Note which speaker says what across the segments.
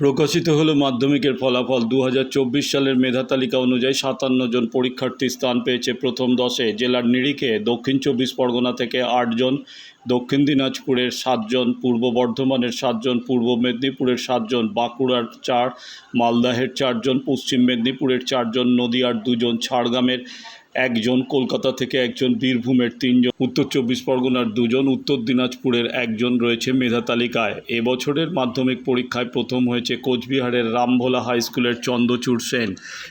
Speaker 1: প্রকাশিত হলো মাধ্যমিকের ফলাফল। দু হাজার চব্বিশ সালের মেধা তালিকা অনুযায়ী সাতান্ন জন পরীক্ষার্থী স্থান পেয়েছে প্রথম দশে। জেলার নিরিখে দক্ষিণ চব্বিশ পরগনা থেকে আটজন দক্ষিণ দিনাজপুরের সাতজন পূর্ব বর্ধমানের সাতজন পূর্ব মেদিনীপুরের সাতজন বাঁকুড়ার চার, মালদাহের চারজন পশ্চিম মেদিনীপুরের চারজন নদিয়ার দুজন, ঝাড়গ্রামের একজন কলকাতা থেকে একজন বীরভূমের তিনজন, উত্তর চব্বিশ পরগনার দুজন, উত্তর দিনাজপুরের একজন রয়েছে মেধা তালিকায়। এবছরের মাধ্যমিক পরীক্ষায় প্রথম হয়েছে কোচবিহারের রামভোলা হাই স্কুলের চন্দ্রচূড় সেন।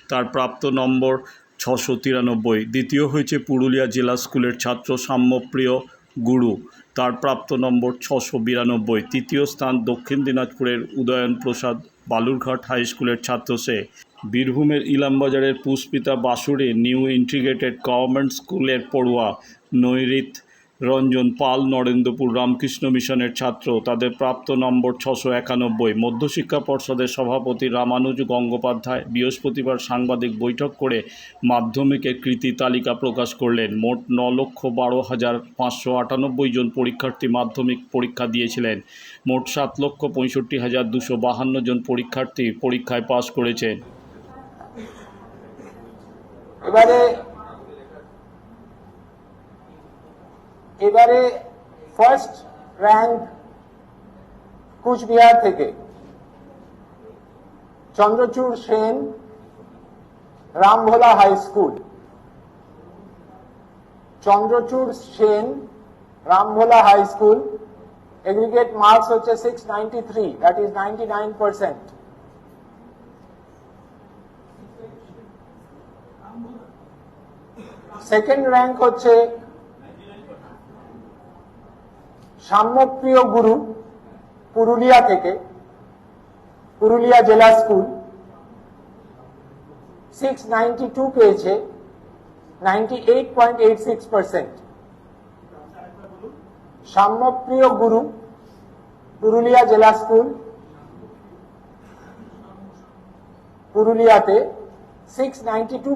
Speaker 1: তার প্রাপ্ত নম্বর ছশো তিরানব্বই। দ্বিতীয় হয়েছে পুরুলিয়া জেলা স্কুলের ছাত্র সাম্যপ্রিয় গুরু। তার প্রাপ্ত নম্বর ছশো বিরানব্বই। তৃতীয় স্থান দক্ষিণ দিনাজপুরের উদয়ন প্রসাদ বালুরঘাট হাই স্কুলের ছাত্র সে। বীরভূমের ইলামবাজারের Pushpita Basure new integrated government স্কুলের পড়ুয়া নৈরিত রঞ্জন পাল, নরেন্দ্রপুর রামকৃষ্ণ মিশনের ছাত্র। তাদের প্রাপ্ত নম্বর ছশো একানব্বই। মধ্যশিক্ষা পর্ষদের সভাপতি রামানুজ গঙ্গোপাধ্যায় বৃহস্পতিবার সাংবাদিক বৈঠক করে মাধ্যমিকের কৃতি তালিকা প্রকাশ করলেন। মোট ন লক্ষ বারো হাজার পাঁচশো আটানব্বই জন পরীক্ষার্থী মাধ্যমিক পরীক্ষা দিয়েছিলেন। মোট সাত লক্ষ পঁয়ষট্টি হাজার দুশো বাহান্ন জন পরীক্ষার্থী পরীক্ষায় পাশ করেছেন।
Speaker 2: এবারে এবারে ফার্স্ট র্যাঙ্ক কুচবিহার থেকে Chandrachur Sen Rambhola high school. Chandrachur Sen Rambhola high school. Aggregate marks হচ্ছে six ninety three that is ninety nine percent second rank হচ্ছে সাম্যপ্রিয় গুরু পুরুলিয়া থেকে, পুরুলিয়া জেলা স্কুল। সিক্স পেয়েছে নাইনটি সাম্যপ্রিয় গুরু পুরুলিয়া জেলা স্কুল, পুরুলিয়াতে সিক্স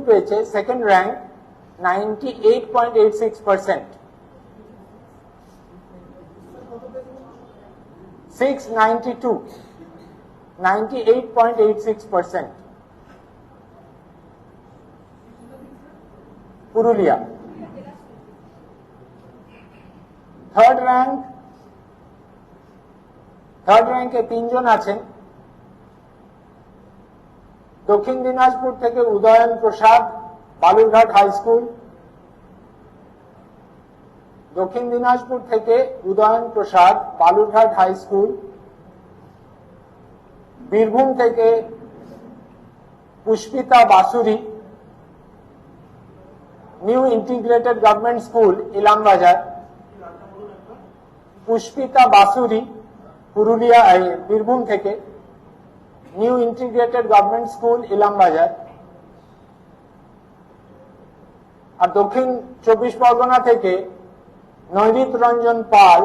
Speaker 2: পেয়েছে second rank ninety eight point eight six percent six ninety two ninety eight point eight six percent Purulia third rank third র্যাঙ্কে তিনজন আছেন দক্ষিণ দিনাজপুর থেকে উদয়ন প্রসাদ বালুরঘাট হাই স্কুল, দক্ষিণ দিনাজপুর থেকে উদয়ন প্রসাদ বালুরঘাট হাই স্কুল, বীরভূম থেকে Pushpita Basuri, new integrated government school, Ilambazar, Pushpita Basuri, Purulia Birbhum থেকে new integrated government school, Ilambazar. আর দক্ষিণ চব্বিশ পরগনা থেকে নৈরিত রঞ্জন পাল,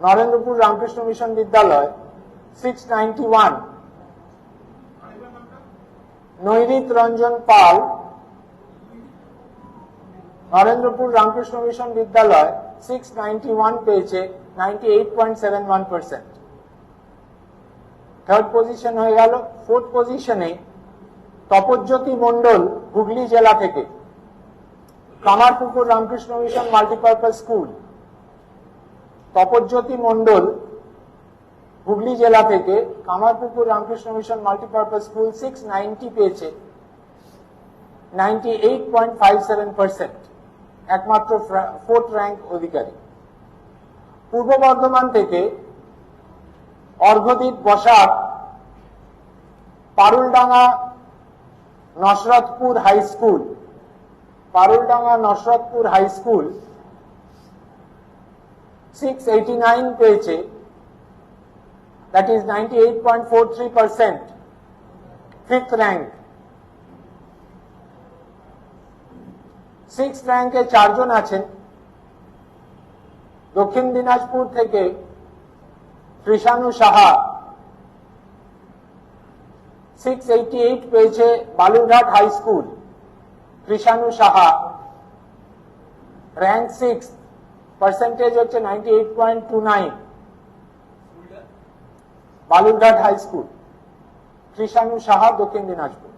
Speaker 2: নরেন্দ্রপুর রামকৃষ্ণ মিশন বিদ্যালয় six ninety one Ranjan Pal, Narendrapur Ramakrishna mission বিদ্যালয় সিক্স ওয়ান পেয়েছে ninety eight point seven one percent third position হয়ে গেল। Fourth পজিশনে তপজ্যোতি মন্ডল হুগলি জেলা থেকে। Kamarpukur Ramakrishna mission multipurpose school Tapajyoti Mondal Hooghly জেলা থেকে Kamarpukur Ramakrishna mission multipurpose school six ninety পেয়েছে ninety eight point five seven percent একমাত্র ফোর্থ র্যাঙ্ক অধিকারী। পূর্ব বর্ধমান থেকে Arghadeep Basak, Paruldanga, Nasratpur high school Paruldanga Nasratpur high school six eighty nine পেয়েছে। That is ninety eight point four three percent fifth rank six র্যাঙ্কে চারজন আছেন। দক্ষিণ দিনাজপুর থেকে Krishanu Saha. Six eighty eight পেয়েছে Balurghat high school. Krishanu Saha rank six percentage হচ্ছে ninety eight Balurghat high school Krishanu Saha দক্ষিণ Dinajpur.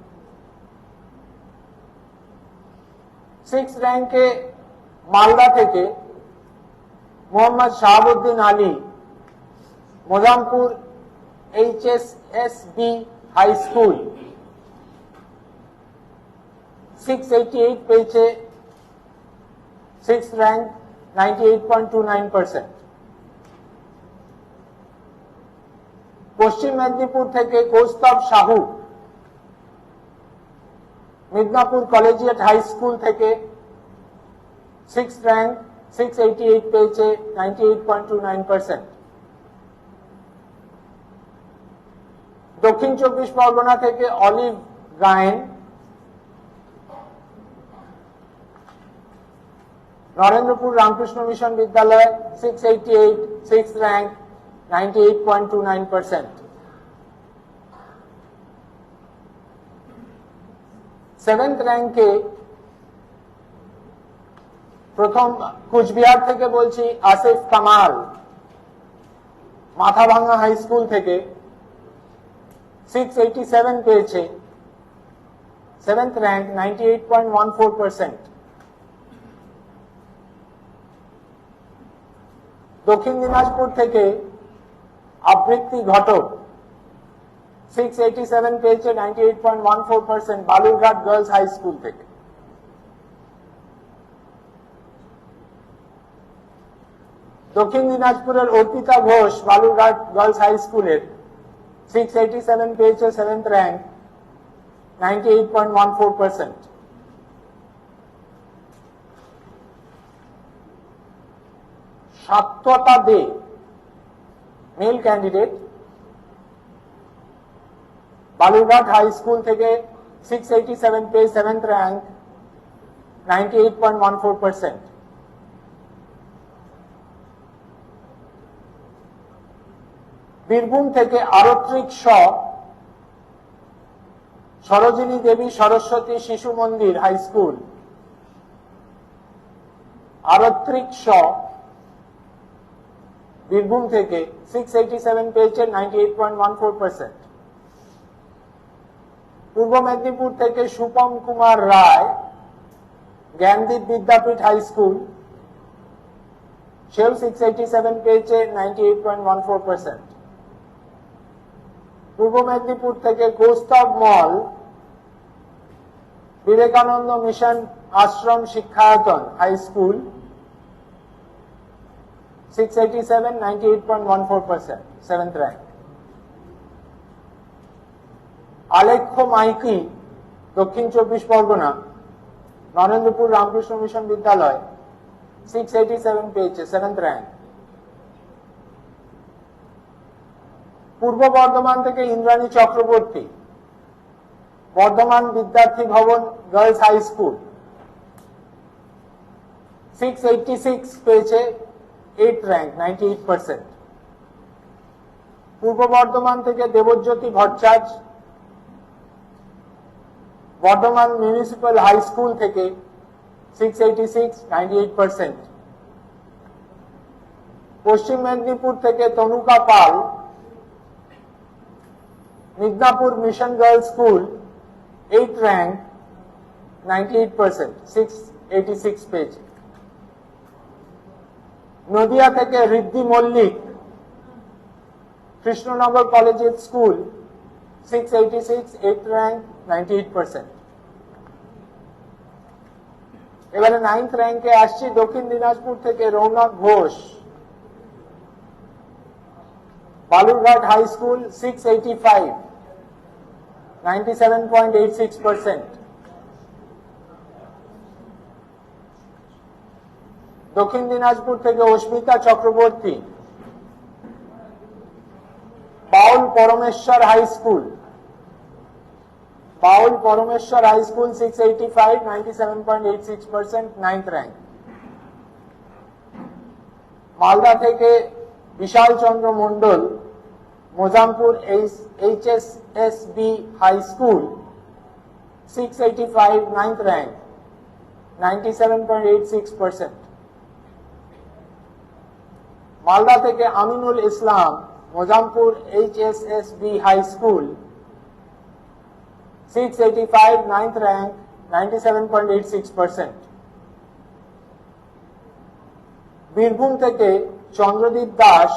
Speaker 2: Six র্যাঙ্কে মালদা থেকে Mohammad Shahabuddin Ali, Mozampur H S S B high school six eighty eight পেয়েছে six rank ninety পশ্চিম মেদিনীপুর থেকে Kaustav Sahu, Midnapore collegiate high school থেকে six rank six eighty eight পেয়েছে ninety eight point two nine percent দক্ষিণ চব্বিশ পরগনা থেকে olive Gayen Narendrapur Ramakrishna mission বিদ্যালয় six eighty eight six rank point seventh র্যাঙ্কে প্রথম কুচবিহার থেকে বলছি আসিফ কামাল, মাথাভাঙ্গা হাই স্কুল থেকে সিক্স এইটি সেভেন পেয়েছে। Seventh rank ninety eight point one four percent দক্ষিণ দিনাজপুর থেকে Abritti Ghatak six eighty seven পেয়েছে ninety eight point one four Balurghat girls high school থেকে। দক্ষিণ দিনাজপুরের অর্পিতা ঘোষ বালুরঘাট গার্লস হাই স্কুলের সিক্স এইটি সেভেন পেয়েছে seventh rank ninety eight point one four percent Satyata De. Male candidate Balurghat high school থেকে six eighty seven পেয়ে seventh rank ninety Birbhum থেকে আরত্রিক স সরোজিনী দেবী Saraswati Shishu Mandir high school Aratrik স বীরভূম থেকে সিক্স এইটি সেভেন পেয়েছে পূর্ব মেদিনীপুর থেকে সুপম কুমার রায়, জ্ঞানদীপ বিদ্যাপীঠ হাই স্কুল, সেও সিক্স এইটি সেভেন পেয়েছে পূর্ব মেদিনীপুর থেকে Kaustav Mal, Vivekananda mission Ashram Shikshayatan high school six eighty seven ninety eight point one four percent seventh rank Alekhya Maiki দক্ষিণ চব্বিশ Pargana Narendrapur Ramakrishna mission বিদ্যালয় সিক্স এইটি সেভেন পেয়েছে seventh rank পূর্ব বর্ধমান থেকে Indrani Chakraborty Bardhaman Vidyarthi Bhavan girls high school six eighty six পেয়েছে eight rank ninety eight পূর্ব বর্ধমান থেকে Debjyoti Bhattacharya Bardhaman municipal high school থেকে six eighty six ninety eight percent পশ্চিম মেদিনীপুর থেকে Tanuka Pal, Midnapore mission girls school eight rank ninety eight percent six eighty six page Nadia থেকে Riddhi Mallick, Krishnanagar collegiate school six eighty six eight rank ninety eight percent এবারে ninth র্যাঙ্কে আসছি দক্ষিণ দিনাজপুর থেকে Rounak Ghosh. Balurghat high school six eighty five ninety seven point eight six percent দক্ষিণ দিনাজপুর থেকে অস্মিতা চক্রবর্তী। বাউল পরমেশ্বর high school. Baul Parameshwar high school six eighty five ninety seven point eight six percent ninth rank Malda থেকে Bishal Chandra Mondal Mozampur HSSB High School, 685, 9th rank, 97.86%. Malda থেকে Aminul Islam, Mozampur H S S B high school six eighty five ninth rank seven point eight six percent Birbhum থেকে Chandradeep Das,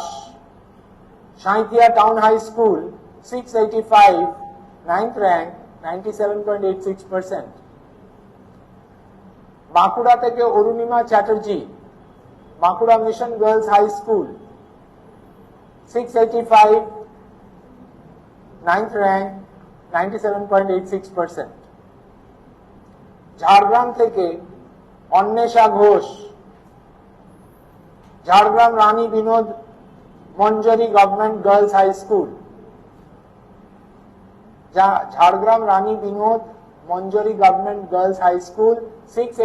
Speaker 2: Sainthia town high school six eighty five ninth rank ninety seven point eight six percent Bankura থেকে Arunima Chatterjee Bankura mission girls high school six eighty five ninth rank ninety seven point eight six percent Jhargram থেকে Anwesha Ghosh Jhargram Rani Binod Manjari government girls high school Jhargram Rani Binod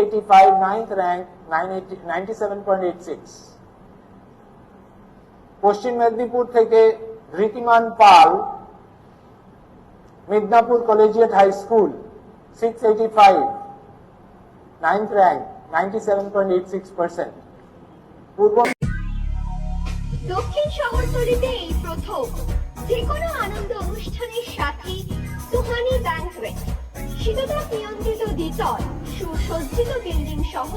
Speaker 2: eighty five ninth rank ninety seven point eight six পশ্চিম মেদিনীপুর থেকে Dhritiman Pal Midnapore collegiate high school six eighty five ninth rank ninety seven point eight six percent পূর্ব
Speaker 3: দক্ষিণ শহরতলিতে এই প্রথম। যে কোনো আনন্দ অনুষ্ঠানের সাথে Suhani banquet শীততাপ নিয়ন্ত্রিত দ্বিতল সুসজ্জিত বিল্ডিং সহ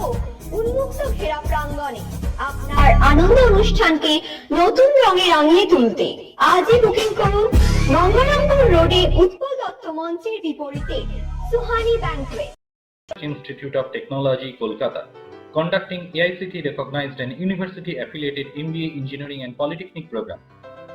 Speaker 3: উন্মুক্ত ঘেরা প্রাঙ্গণে আপনার আনন্দ অনুষ্ঠানকে নতুন রঙে রাঙিয়ে তুলতে আজই বুকিং করুন গঙ্গারামপুর রোডে উৎপল দত্ত মঞ্চের বিপরীতে Suhani banquet
Speaker 4: Institute of Technology, Kolkata, conducting AICT recognized and university affiliated MBA Engineering and Polytechnic program.